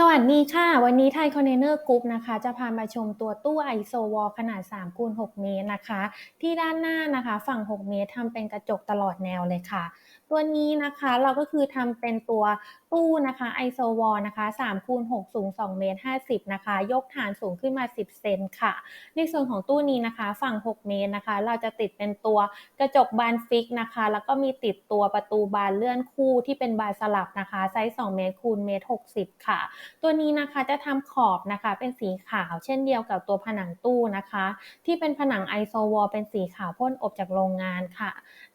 สวัสดีค่ะ วันนี้ไทยคอนเทนเนอร์กรุ๊ปนะคะ จะพามาชมตัวตู้ไอโซวอลขนาด3คูณ6เมตรนะคะ ที่ด้านหน้านะคะ ฝั่ง 6 เมตรทำเป็นกระจกตลอดแนวเลยค่ะ ตัวนี้นะคะเราก็คือทำเป็นตัวตู้นะคะไอโซวอลนะคะ3คูณ6สูง2เมตร50นะคะ ยกฐานสูงขึ้นมา 10 เซนค่ะ ในส่วนของตู้นี้นะคะ ฝั่ง 6 เมตรนะคะ เราจะติดเป็นตัวกระจกบานฟิกนะคะ แล้วก็มีติดตัวประตูบานเลื่อนคู่ที่เป็นบานสลับนะคะไซส์2เมตรคูณเมตร60 ค่ะตัวนี้นะคะจะทำขอบนะคะเป็นสีขาว เช่นเดียวกับตัวผนังตู้นะคะ ที่เป็นผนังไอโซวอลเป็นสีขาวพ่นอบจากโรงงานค่ะ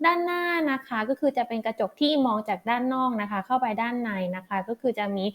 ด้านหน้านะคะก็คือจะเป็นกระจกที่มองจากด้านนอกนะคะ เข้าไปด้านในนะคะ ก็คือจะมี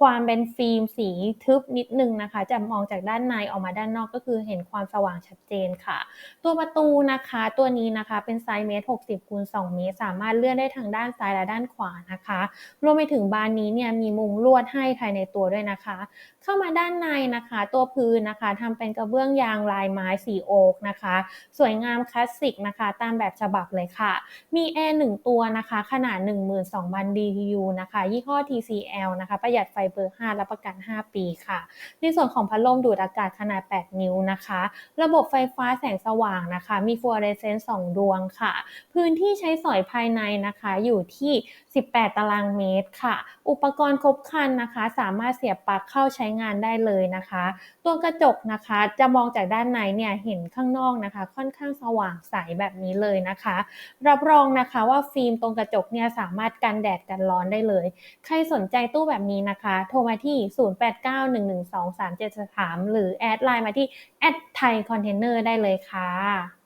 ความเป็นฟิล์มสีทึบนิดนึงนะคะ จะมองจากด้านในออกมาด้านนอกก็คือเห็นความสว่างชัดเจนค่ะ ตัวประตูนะคะตัวนี้นะคะเป็นไซส์เมตร60คูณ2เมตร สามารถเลื่อนได้ทางด้านซ้ายและด้านขวานะคะ รวมไปถึงบานนี้เนี่ยมีมุงลวดให้ภายในตัวด้วยนะคะ เข้ามาด้านในนะคะ ตัวพื้นนะคะทำเป็นกระเบื้องยางลายไม้สีโอ๊กนะคะ สวยงามคลาสสิกนะคะ ตามแบบฉบับเลยค่ะ มีแอร์1ตัวนะคะ ขนาด 12,000 BTU นะคะยี่ห้อ TCL นะคะประหยัดไฟเบอร์ 5 รับประกัน 5 ปีค่ะ ในส่วนของพัดลมดูดอากาศขนาด 8 นิ้วนะคะ ระบบไฟฟ้าแสงสว่างนะคะ มีฟลูออเรสเซนต์2ดวงค่ะ พื้นที่ใช้สอยภายในนะคะอยู่ที่ 18 ตารางเมตรค่ะ อุปกรณ์ครบครันนะคะ สามารถเสียบปลั๊กเข้าใช้งานได้เลยนะคะ ตัวกระจกนะคะจะมองจากด้านในเนี่ยเห็นข้างนอกนะคะ ค่อนข้างสว่างใสแบบนี้เลยนะคะ รับรองนะคะว่าฟิล์มตรงกระจกเนี่ยสามารถกันแดดกันร้อนได้เลย ใครสนใจตู้แบบนี้นะนะคะ โทรมาที่ 0891123733 หรือแอดไลน์มาที่แอดไทยคอนเทนเนอร์ได้เลยค่ะ